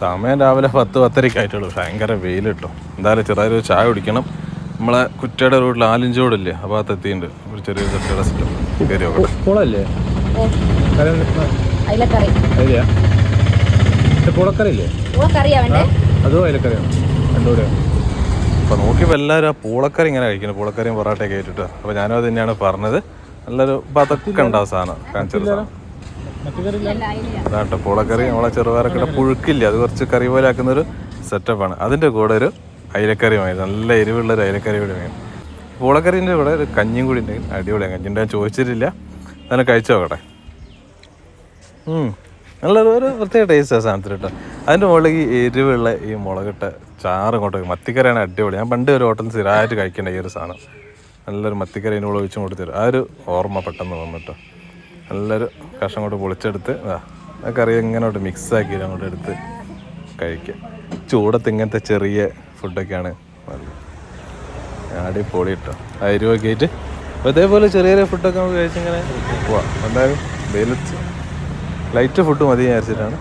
സമയം രാവിലെ പത്ത് പത്തരയ്ക്ക് ആയിട്ടുള്ളൂ. ഭയങ്കര വെയിൽ കിട്ടും. എന്തായാലും ചെറിയൊരു ചായ കുടിക്കണം. നമ്മളെ കുറ്റയുടെ റോഡിൽ ആലിഞ്ചോടില്ലേ അപ്പോൾ അത് എത്തിയിട്ടുണ്ട്. ഒരു ചെറിയൊരു കുറ്റയുടെ അപ്പൊ കയറി നോക്കട്ടെ. അതോ അപ്പോൾ നോക്കിയപ്പോൾ എല്ലാവരും ആ പൂളക്കറി ഇങ്ങനെ കഴിക്കുന്നു. പൂളക്കറിയും പൊറാട്ടയൊക്കെ ആയിട്ടിട്ട്. അപ്പോൾ ഞാനും അത് തന്നെയാണ് പറഞ്ഞത്. നല്ലൊരു പതക്കുണ്ടാവും സാധനം. കാണിച്ചൊരു സാധനം. അതാട്ടോ പുളക്കറി നമ്മളെ ചെറുപയറൊക്കെ പുഴുക്കില്ല. അത് കുറച്ച് കറി പോലെ ആക്കുന്ന ആക്കുന്നൊരു സെറ്റപ്പാണ് അതിന്റെ കൂടെ ഒരു അയിലക്കറി വാങ്ങി നല്ല എരിവുള്ള ഒരു അയിലക്കറി കൂടി വേണം. പൂളക്കറീന്റെ കൂടെ ഒരു കഞ്ഞിയും കൂടി ഉണ്ടെങ്കിൽ അടിപൊളിയാണ്. കഞ്ഞിന്റെ ഞാൻ ചോദിച്ചിട്ടില്ല. അതിനെ കഴിച്ചു നോക്കട്ടെ. നല്ലൊരു ഒരു പ്രത്യേക ടേസ്റ്റ് സാധനത്തിൽ കേട്ടോ. അതിന്റെ മുകളിൽ ഈ എരിവുള്ള ഈ മുളകിട്ട ചാറ് ഇങ്ങോട്ട് മത്തിക്കറിയാണ് അടിപൊളി. ഞാൻ പണ്ട് ഒരു ഹോട്ടലിൽ സ്ഥിരമായിട്ട് കഴിക്കേണ്ട ഈ ഒരു സാധനം. നല്ലൊരു മത്തിക്കറി അതിന്റെ മുകളിൽ വെച്ച് കൊടുത്തരും ആ ഒരു ഓർമ്മ പെട്ടെന്ന് വന്നിട്ടോ നല്ലൊരു കഷ്ണം കൊണ്ട് പൊളിച്ചെടുത്ത് ആ കറി ഇങ്ങനോട്ട് മിക്സ് ആക്കി അങ്ങോട്ട് എടുത്ത് കഴിക്കുക ചൂടത്ത് ഇങ്ങനത്തെ ചെറിയ ഫുഡൊക്കെയാണ് അടിപൊളി കേട്ടോ ആ എരിവൊക്കെ ആയിട്ട് അപ്പോൾ ഇതേപോലെ ചെറിയ ചെറിയ ഫുഡൊക്കെ നമുക്ക് കഴിച്ചിങ്ങനെ പോവാം. എന്തായാലും വെയിലത്ത് ലൈറ്റ് ഫുഡ് മതി വിചാരിച്ചിട്ടാണ്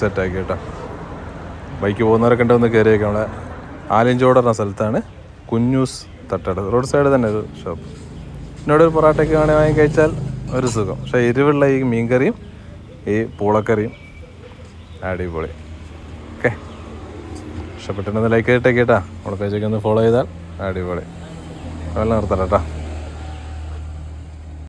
സെറ്റാക്കി കേട്ടോ ബൈക്ക് പോകുന്നവരൊക്കെ ഉണ്ടെന്ന് കയറിയേക്കാം. നമ്മളെ ആലിഞ്ചോട് പറഞ്ഞ സ്ഥലത്താണ് കുഞ്ഞൂസ് തട്ടട. റോഡ് സൈഡ് തന്നെ ഒരു ഷോപ്പ് എന്നോട് ഒരു പൊറാട്ടയൊക്കെ വേണമെങ്കിൽ വാങ്ങി കഴിച്ചാൽ ഒരു സുഖം. പക്ഷേ എരിവുള്ള ഈ മീൻകറിയും ഈ പൂളക്കറിയും അടിപൊളി. ഓക്കെ. ഇഷ്ടപ്പെട്ടിട്ടുണ്ടെന്ന് ലൈക്ക് ചെയ്തിട്ടേ കേട്ടാ. പേജൊക്കെ ഒന്ന് ഫോളോ ചെയ്താൽ അടിപൊളി. വെള്ളം നിർത്തണം